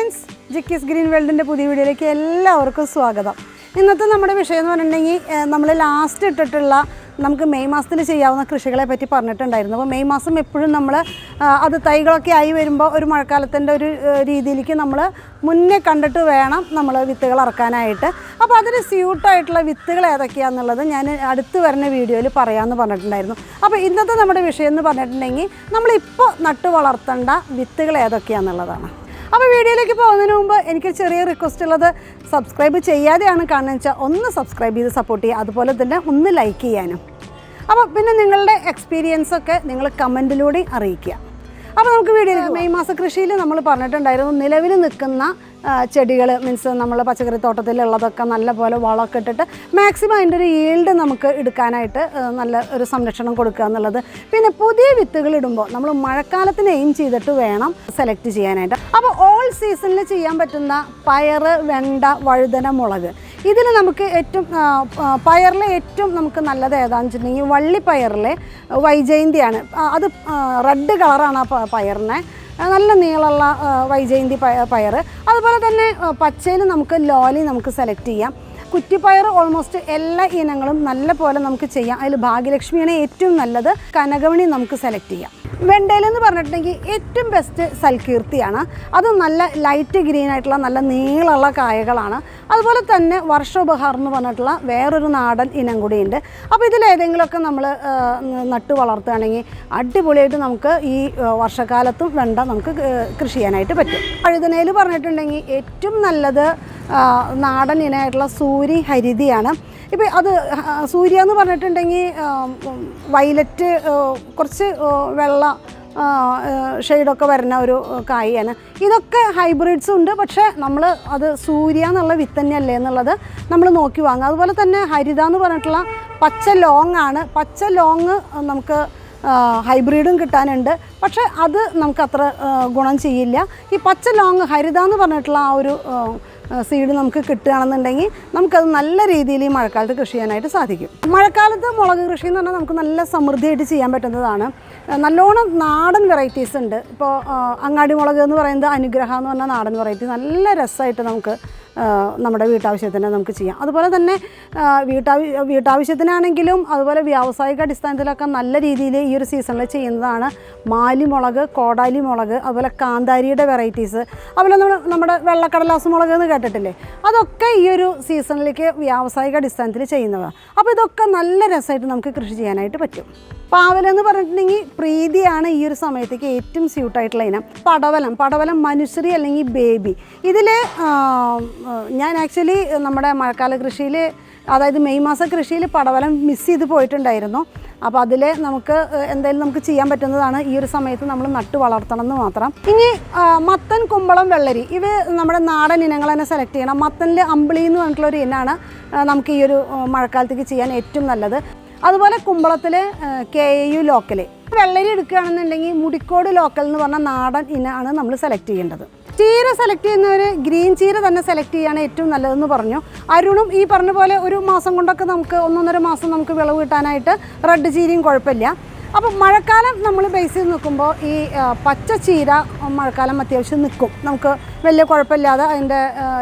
Friends ജിക്കിസ് green വേൾഡിന്റെ പുതിയ വീഡിയോയിലേക്ക് എല്ലാവർക്കും സ്വാഗതം. ഇന്നത്തെ നമ്മുടെ വിഷയം എന്ന് പറഞ്ഞിട്ടുണ്ടെങ്കിൽ നമ്മൾ ലാസ്റ്റ് ഇട്ടിട്ടുള്ള നമുക്ക് മെയ് മാസത്തിൽ ചെയ്യാവുന്ന കൃഷികളെ പറ്റി പറഞ്ഞിട്ടുണ്ടായിരുന്നു. അപ്പോൾ മെയ് മാസം എപ്പോഴും നമ്മൾ അത് തൈകളൊക്കെ ആയി വരുമ്പോൾ ഒരു മഴക്കാലത്തിന്റെ ഒരു രീതിയിലേക്ക് നമ്മൾ മുന്നേ കണ്ടിട്ട് വേണം നമ്മൾ വിത്തുകൾ ഇറക്കാനായിട്ട് അപ്പോൾ അതിന് സ്യൂട്ടായിട്ടുള്ള വിത്തുകൾ ഏതൊക്കെയാണെന്നുള്ളത് ഞാൻ അടുത്ത് വരുന്ന വീഡിയോയിൽ പറയാമെന്ന് പറഞ്ഞിട്ടുണ്ടായിരുന്നു. അപ്പോൾ ഇന്നത്തെ നമ്മുടെ വിഷയം എന്ന് പറഞ്ഞിട്ടുണ്ടെങ്കിൽ നമ്മളിപ്പോൾ നട്ടു വളർത്തേണ്ട വിത്തുകൾ ഏതൊക്കെയാണെന്നുള്ളതാണ് അപ്പോൾ വീഡിയോയിലേക്ക് പോകുന്നതിന് മുമ്പ് എനിക്ക് ചെറിയ റിക്വസ്റ്റ് ഉള്ളത് സബ്സ്ക്രൈബ് ചെയ്യാതെയാണ് കാണുന്നത് വെച്ചാൽ ഒന്ന് സബ്സ്ക്രൈബ് ചെയ്ത് സപ്പോർട്ട് ചെയ്യുക. അതുപോലെ തന്നെ ഒന്ന് ലൈക്ക് ചെയ്യാനും. അപ്പോൾ പിന്നെ നിങ്ങളുടെ എക്സ്പീരിയൻസ് ഒക്കെ നിങ്ങൾ കമന്റിലൂടെ അറിയിക്കുക. അപ്പോൾ നമുക്ക് വീഡിയോയിലേക്ക് മെയ് മാസ കൃഷിയിൽ നമ്മൾ പറഞ്ഞിട്ടുണ്ടായിരുന്നു നിലവിൽ നിൽക്കുന്ന ചെടികൾ മീൻസ് നമ്മൾ പച്ചക്കറി തോട്ടത്തിലുള്ളതൊക്കെ നല്ലപോലെ വളമൊക്കെ ഇട്ടിട്ട് മാക്സിമം അതിന്റെ ഒരു ഈൽഡ് നമുക്ക് എടുക്കാനായിട്ട് നല്ല ഒരു സംരക്ഷണം കൊടുക്കുക എന്നുള്ളത്. പിന്നെ പുതിയ വിത്തുകൾ ഇടുമ്പോൾ നമ്മൾ മഴക്കാലത്തിന് എയിം ചെയ്തിട്ട് വേണം സെലക്ട് ചെയ്യാനായിട്ട്. അപ്പോൾ ഓൾ സീസണിൽ ചെയ്യാൻ പറ്റുന്ന പയർ വെണ്ട വഴുതന മുളക്. ഇതിൽ നമുക്ക് ഏറ്റവും പയറിലെ ഏറ്റവും നമുക്ക് നല്ലത് ഏതാണെന്ന് വെച്ചിട്ടുണ്ടെങ്കിൽ വള്ളിപ്പയറിലെ വൈജയന്തിയാണ്. അത് റെഡ് കളറാണ് ആ പയറിനെ. നല്ല നീളമുള്ള വൈജയന്തി പയ- പയർ അതുപോലെ തന്നെ പച്ചയിൽ നമുക്ക് ലോലി നമുക്ക് സെലക്ട് ചെയ്യാം. കുറ്റിപ്പയർ ഓൾമോസ്റ്റ് എല്ലാ ഇനങ്ങളും നല്ല പോലെ നമുക്ക് ചെയ്യാം. അതിൽ ഭാഗ്യലക്ഷ്മിയാണ് ഏറ്റവും നല്ലത്. കനകമണി നമുക്ക് സെലക്ട് ചെയ്യാം. വെണ്ടയിലെന്ന് പറഞ്ഞിട്ടുണ്ടെങ്കിൽ ഏറ്റവും ബെസ്റ്റ് സൽകീർത്തിയാണ്. അത് നല്ല ലൈറ്റ് ഗ്രീൻ ആയിട്ടുള്ള നല്ല നീളമുള്ള കായകളാണ്. അതുപോലെ തന്നെ വർഷോപഹാർ എന്ന് പറഞ്ഞിട്ടുള്ള വേറൊരു നാടൻ ഇനം കൂടിയുണ്ട്. അപ്പോൾ ഇതിലേതെങ്കിലുമൊക്കെ നമ്മൾ നട്ടു വളർത്തുകയാണെങ്കിൽ അടിപൊളിയായിട്ട് നമുക്ക് ഈ വർഷക്കാലത്തും വെണ്ട നമുക്ക് കൃഷി ചെയ്യാനായിട്ട് പറ്റും. അഴുതനയിൽ പറഞ്ഞിട്ടുണ്ടെങ്കിൽ ഏറ്റവും നല്ലത് നാടൻ ഇനമായിട്ടുള്ള സൂരി ഹരിതിയാണ്. ഇപ്പോൾ അത് സൂര്യ എന്ന് പറഞ്ഞിട്ടുണ്ടെങ്കിൽ വയലറ്റ് കുറച്ച് വെള്ള ഷെയ്ഡൊക്കെ വരുന്ന ഒരു കായാണ് ഇതൊക്കെ ഹൈബ്രിഡ്സും ഉണ്ട് പക്ഷേ നമ്മൾ അത് സൂര്യ എന്നുള്ള വിത്ത് തന്നെയല്ലേ എന്നുള്ളത് നമ്മൾ നോക്കി വാങ്ങുക. അതുപോലെ തന്നെ ഹരിത എന്ന് പറഞ്ഞിട്ടുള്ള പച്ച ലോങ് ആണ്. പച്ച ലോങ് നമുക്ക് ഹൈബ്രിഡും കിട്ടാനുണ്ട്. പക്ഷേ അത് നമുക്ക് അത്ര ഗുണം ചെയ്യില്ല. ഈ പച്ച ലോങ് ഹരിത എന്ന് പറഞ്ഞിട്ടുള്ള ആ ഒരു സീഡ് നമുക്ക് കിട്ടുകയാണെന്നുണ്ടെങ്കിൽ നമുക്കത് നല്ല രീതിയിൽ ഈ മഴക്കാലത്ത് കൃഷി ചെയ്യാനായിട്ട് സാധിക്കും. മഴക്കാലത്ത് മുളക് കൃഷി എന്ന് പറഞ്ഞാൽ നമുക്ക് നല്ല സമൃദ്ധിയായിട്ട് ചെയ്യാൻ പറ്റുന്നതാണ്. നല്ലോണം നാടൻ വെറൈറ്റീസ് ഉണ്ട്. ഇപ്പോൾ അങ്ങാടി മുളക് എന്ന് പറയുന്നത് അനുഗ്രഹ എന്ന് പറഞ്ഞ നാടൻ വെറൈറ്റി നല്ല രസമായിട്ട് നമുക്ക് നമ്മുടെ വീട്ടാവശ്യത്തിന് നമുക്ക് ചെയ്യാം. അതുപോലെ തന്നെ വീട്ടാവ വീട്ടാവി വീട്ടാവശ്യത്തിനാണെങ്കിലും അതുപോലെ വ്യാവസായിക അടിസ്ഥാനത്തിലൊക്കെ നല്ല രീതിയിൽ ഈ ഒരു സീസണിൽ ചെയ്യുന്നതാണ് മാലി മുളക് കോടാലി മുളക് അതുപോലെ കാന്താരിയുടെ വെറൈറ്റീസ് അതുപോലെ നമ്മൾ നമ്മുടെ വെള്ളക്കടലാസ് മുളക് എന്ന് കേട്ടിട്ടില്ലേ? അതൊക്കെ ഈ ഒരു സീസണിലേക്ക് വ്യാവസായിക അടിസ്ഥാനത്തിൽ ചെയ്യുന്നതാണ്. അപ്പോൾ ഇതൊക്കെ നല്ല രസമായിട്ട് നമുക്ക് കൃഷി ചെയ്യാനായിട്ട് പറ്റും. പാവലെന്ന് പറഞ്ഞിട്ടുണ്ടെങ്കിൽ പ്രീതിയാണ് ഈ ഒരു സമയത്തേക്ക് ഏറ്റവും സ്യൂട്ടായിട്ടുള്ള ഇനം. പടവലം പടവലം മനുഷ്യരി അല്ലെങ്കിൽ ബേബി. ഇതിൽ ഞാൻ ആക്ച്വലി നമ്മുടെ മഴക്കാല കൃഷിയിൽ അതായത് മെയ് മാസ കൃഷിയിൽ പടവലം മിസ് ചെയ്ത് പോയിട്ടുണ്ടായിരുന്നു. അപ്പോൾ അതിൽ നമുക്ക് എന്തായാലും നമുക്ക് ചെയ്യാൻ പറ്റുന്നതാണ് ഈ ഒരു സമയത്ത് നമ്മൾ നട്ട് വളർത്തണം എന്ന് മാത്രം. ഇനി മത്തൻ കുമ്പളം വെള്ളരി. ഇവ നമ്മുടെ നാടൻ ഇനങ്ങൾ തന്നെ സെലക്ട് ചെയ്യണം. മത്തനിൽ അമ്പിളി എന്ന് പറഞ്ഞിട്ടുള്ള ഒരു ഇനമാണ് നമുക്ക് ഈ ഒരു മഴക്കാലത്തേക്ക് ചെയ്യാൻ ഏറ്റവും നല്ലത്. അതുപോലെ കുമ്പളത്തിൽ കെ യു ലോക്കൽ വെള്ളരി എടുക്കുകയാണെന്നുണ്ടെങ്കിൽ മുടിക്കോട് ലോക്കൽ എന്ന് പറഞ്ഞ നാടൻ ഇനമാണ് നമ്മൾ സെലക്ട് ചെയ്യേണ്ടത്. ചീര സെലക്ട് ചെയ്യുന്നവർ ഗ്രീൻ ചീര തന്നെ സെലക്ട് ചെയ്യുകയാണ് ഏറ്റവും നല്ലതെന്ന് പറഞ്ഞു. അരുണും ഈ പറഞ്ഞ പോലെ ഒരു മാസം കൊണ്ടൊക്കെ നമുക്ക് ഒന്നൊന്നര മാസം നമുക്ക് വിളവ് കിട്ടാനായിട്ട് റെഡ് ചീരയും കുഴപ്പമില്ല. അപ്പോൾ മഴക്കാലം നമ്മൾ ബേസ് ചെയ്ത് നിൽക്കുമ്പോൾ ഈ പച്ച ചീര മഴക്കാലം അത്യാവശ്യം നിൽക്കും നമുക്ക് വലിയ കുഴപ്പമില്ലാതെ അതിന്റെ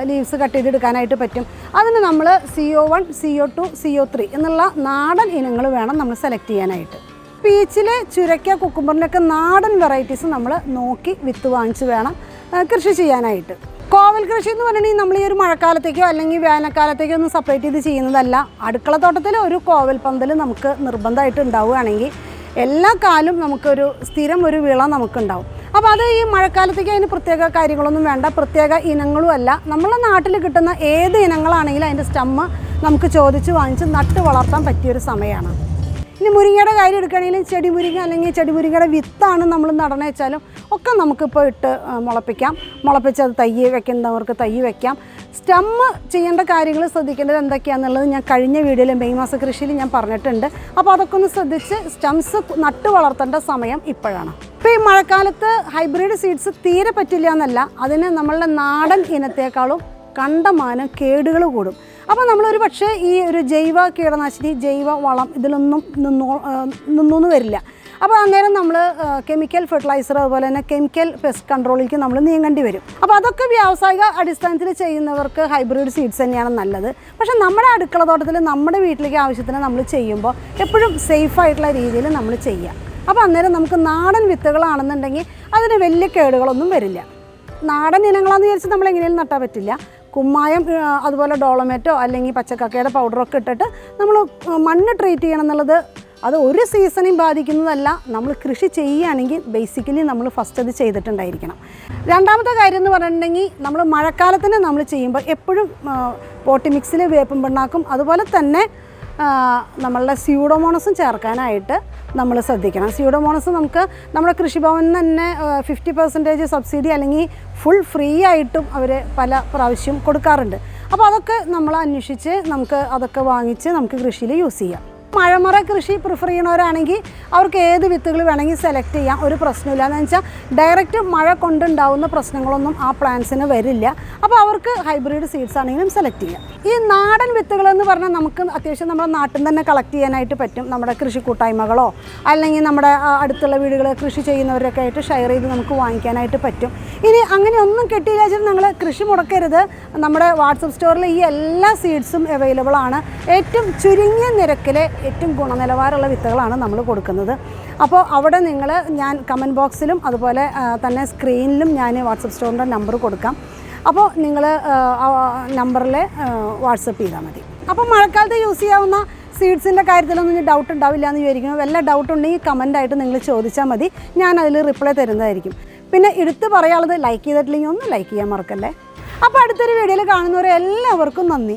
ലീവ്സ് കട്ട് ചെയ്തെടുക്കാനായിട്ട് പറ്റും. അതിന് നമ്മൾ C O one C O two C O three എന്നുള്ള നാടൻ ഇനങ്ങൾ വേണം നമ്മൾ സെലക്ട് ചെയ്യാനായിട്ട്. പീച്ചിലെ ചുരക്ക കുക്കുമ്പറിനൊക്കെ നാടൻ വെറൈറ്റീസ് നമ്മൾ നോക്കി വിത്ത് വാങ്ങിച്ച് വേണം കൃഷി ചെയ്യാനായിട്ട്. കോവൽ കൃഷി എന്ന് പറഞ്ഞിട്ടുണ്ടെങ്കിൽ നമ്മൾ ഈ ഒരു മഴക്കാലത്തേക്കോ അല്ലെങ്കിൽ വേനൽക്കാലത്തേക്കോ ഒന്നും സെപ്പറേറ്റ് ചെയ്ത് ചെയ്യുന്നതല്ല. അടുക്കളത്തോട്ടത്തിൽ ഒരു കോവൽ പന്തൽ നമുക്ക് നിർബന്ധമായിട്ട് ഉണ്ടാവുകയാണെങ്കിൽ എല്ലാ കാലും നമുക്കൊരു സ്ഥിരം ഒരു വിള നമുക്കുണ്ടാവും. അപ്പോൾ അത് ഈ മഴക്കാലത്തേക്ക് അതിന് പ്രത്യേക കാര്യങ്ങളൊന്നും വേണ്ട. പ്രത്യേക ഇനങ്ങളും അല്ല. നമ്മളെ നാട്ടിൽ കിട്ടുന്ന ഏത് ഇനങ്ങളാണെങ്കിലും അതിന്റെ സ്റ്റമ്മ് നമുക്ക് ചോദിച്ച് വാങ്ങിച്ച് നട്ട് വളർത്താൻ പറ്റിയൊരു സമയമാണ്. ഇനി മുരിങ്ങയുടെ കാര്യം എടുക്കുകയാണെങ്കിലും ചെടി മുരിങ്ങ അല്ലെങ്കിൽ ചെടി മുരിങ്ങയുടെ വിത്താണ് നമ്മൾ നടണ വെച്ചാലും ഒക്കെ നമുക്കിപ്പോൾ ഇട്ട് മുളപ്പിക്കാം. മുളപ്പിച്ച് അത് തയ്യ് വെക്കുന്നവർക്ക് തയ്യ് വെക്കാം. സ്റ്റമ്മ് ചെയ്യേണ്ട കാര്യങ്ങൾ ശ്രദ്ധിക്കേണ്ടത് എന്തൊക്കെയാണെന്നുള്ളത് ഞാൻ കഴിഞ്ഞ വീഡിയോയിൽ മെയ് മാസ കൃഷിയിൽ ഞാൻ പറഞ്ഞിട്ടുണ്ട്. അപ്പോൾ അതൊക്കെ ഒന്ന് ശ്രദ്ധിച്ച് സ്റ്റംസ് നട്ട് വളർത്തേണ്ട സമയം ഇപ്പോഴാണ്. ഇപ്പോൾ ഈ മഴക്കാലത്ത് ഹൈബ്രിഡ് സീഡ്സ് തീരെ പറ്റില്ല എന്നല്ല അതിന് നമ്മളുടെ നാടൻ ഇനത്തേക്കാളും കണ്ടമാനം കേടുകൾ കൂടും. അപ്പോൾ നമ്മളൊരു പക്ഷേ ഈ ഒരു ജൈവ കീടനാശിനി ജൈവ വളം ഇതിലൊന്നും നിന്നോ നിന്നൊന്നും വരില്ല. അപ്പോൾ അന്നേരം നമ്മൾ കെമിക്കൽ ഫെർട്ടിലൈസർ അതുപോലെ തന്നെ കെമിക്കൽ പെസ്റ്റ് കൺട്രോളിലേക്ക് നമ്മൾ നീങ്ങേണ്ടി വരും. അപ്പോൾ അതൊക്കെ വ്യാവസായിക അടിസ്ഥാനത്തിൽ ചെയ്യുന്നവർക്ക് ഹൈബ്രിഡ് സീഡ്സ് തന്നെയാണ് നല്ലത്. പക്ഷേ നമ്മുടെ അടുക്കള തോട്ടത്തിൽ നമ്മുടെ വീട്ടിലേക്ക് ആവശ്യത്തിന് നമ്മൾ ചെയ്യുമ്പോൾ എപ്പോഴും സേഫ് ആയിട്ടുള്ള രീതിയിൽ നമ്മൾ ചെയ്യുക. അപ്പോൾ അന്നേരം നമുക്ക് നാടൻ വിത്തുകളാണെന്നുണ്ടെങ്കിൽ അതിന് വലിയ കേടുകളൊന്നും വരില്ല. നാടൻ ഇനങ്ങളാന്ന് വിചാരിച്ച് നമ്മൾ എങ്ങനെയും നട്ടാൻ പറ്റില്ല. കുമ്മായം അതുപോലെ ഡോളമേറ്റോ അല്ലെങ്കിൽ പച്ചക്കക്കയുടെ പൗഡറൊക്കെ ഇട്ടിട്ട് നമ്മൾ മണ്ണ് ട്രീറ്റ് ചെയ്യണം എന്നുള്ളത് അത് ഒരു സീസണും ബാധിക്കുന്നതല്ല. നമ്മൾ കൃഷി ചെയ്യുകയാണെങ്കിൽ ബേസിക്കലി നമ്മൾ ഫസ്റ്റ് അത് ചെയ്തിട്ടുണ്ടായിരിക്കണം. രണ്ടാമത്തെ കാര്യം എന്ന് പറഞ്ഞിട്ടുണ്ടെങ്കിൽ നമ്മൾ മഴക്കാലത്തിന് നമ്മൾ ചെയ്യുമ്പോൾ എപ്പോഴും പോട്ടി മിക്സിൽ വേപ്പും പിണ്ണാക്കും അതുപോലെ തന്നെ നമ്മളുടെ സ്യൂഡോമോണസും ചേർക്കാനായിട്ട് നമ്മൾ ശ്രദ്ധിക്കണം. സ്യൂഡോമോണസ് നമുക്ക് നമ്മുടെ കൃഷിഭവനിൽ തന്നെ ഫിഫ്റ്റി പെർസെന്റേജ് സബ്സിഡി അല്ലെങ്കിൽ ഫുൾ ഫ്രീ ആയിട്ടും അവർ പല പ്രാവശ്യം കൊടുക്കാറുണ്ട്. അപ്പോൾ അതൊക്കെ നമ്മൾ അന്വേഷിച്ച് നമുക്ക് അതൊക്കെ വാങ്ങിച്ച് നമുക്ക് കൃഷിയിൽ യൂസ് ചെയ്യാം. മഴമറ കൃഷി പ്രിഫർ ചെയ്യണവരാണെങ്കിൽ അവർക്ക് ഏത് വിത്തുകൾ വേണമെങ്കിൽ സെലക്ട് ചെയ്യാം. ഒരു പ്രശ്നമില്ല. എന്ന് വെച്ചാൽ ഡയറക്റ്റ് മഴ കൊണ്ടുണ്ടാവുന്ന പ്രശ്നങ്ങളൊന്നും ആ പ്ലാന്റ്സിന് വരില്ല. അപ്പോൾ അവർക്ക് ഹൈബ്രിഡ് സീഡ്സ് ആണെങ്കിലും സെലക്ട് ചെയ്യാം. ഈ നാടൻ വിത്തുകൾ എന്ന് പറഞ്ഞാൽ നമുക്ക് അത്യാവശ്യം നമ്മുടെ നാട്ടിൽ തന്നെ കളക്ട് ചെയ്യാനായിട്ട് പറ്റും. നമ്മുടെ കൃഷി കൂട്ടായ്മകളോ അല്ലെങ്കിൽ നമ്മുടെ അടുത്തുള്ള വീടുകൾ കൃഷി ചെയ്യുന്നവരൊക്കെ ആയിട്ട് ഷെയർ ചെയ്ത് നമുക്ക് വാങ്ങിക്കാനായിട്ട് പറ്റും. ഇനി അങ്ങനെയൊന്നും കിട്ടിയില്ല വെച്ചാൽ നിങ്ങൾ കൃഷി മുടക്കരുത്. നമ്മുടെ വാട്സപ്പ് സ്റ്റോറിൽ ഈ എല്ലാ സീഡ്സും അവൈലബിൾ ആണ്. ഏറ്റവും ചുരുങ്ങിയ നിരക്കിലെ ഏറ്റവും ഗുണനിലവാരമുള്ള വിത്തുകളാണ് നമ്മൾ കൊടുക്കുന്നത്. അപ്പോൾ അവിടെ നിങ്ങൾ ഞാൻ കമന്റ് ബോക്സിലും അതുപോലെ തന്നെ സ്ക്രീനിലും ഞാൻ വാട്സപ്പ് സ്റ്റോറിന്റെ നമ്പർ കൊടുക്കാം. അപ്പോൾ നിങ്ങൾ നമ്പറിൽ വാട്സപ്പ് ചെയ്താൽ മതി. അപ്പോൾ മഴക്കാലത്ത് യൂസ് ചെയ്യാവുന്ന സീഡ്സിന്റെ കാര്യത്തിലൊന്നും ഡൗട്ട് ഉണ്ടാവില്ല എന്ന് വിചാരിക്കുന്നു. വല്ല ഡൗട്ട് ഉണ്ടെങ്കിൽ കമന്റായിട്ട് നിങ്ങൾ ചോദിച്ചാൽ മതി. ഞാൻ അതിൽ റിപ്ലൈ തരുന്നതായിരിക്കും. പിന്നെ എടുത്ത് പറയാനുള്ളത് ലൈക്ക് ചെയ്തിട്ടില്ലെങ്കിൽ ഒന്ന് ലൈക്ക് ചെയ്യാൻ മറക്കല്ലേ. അപ്പോൾ അടുത്തൊരു വീഡിയോയിൽ കാണുന്നവരെ എല്ലാവർക്കും നന്ദി.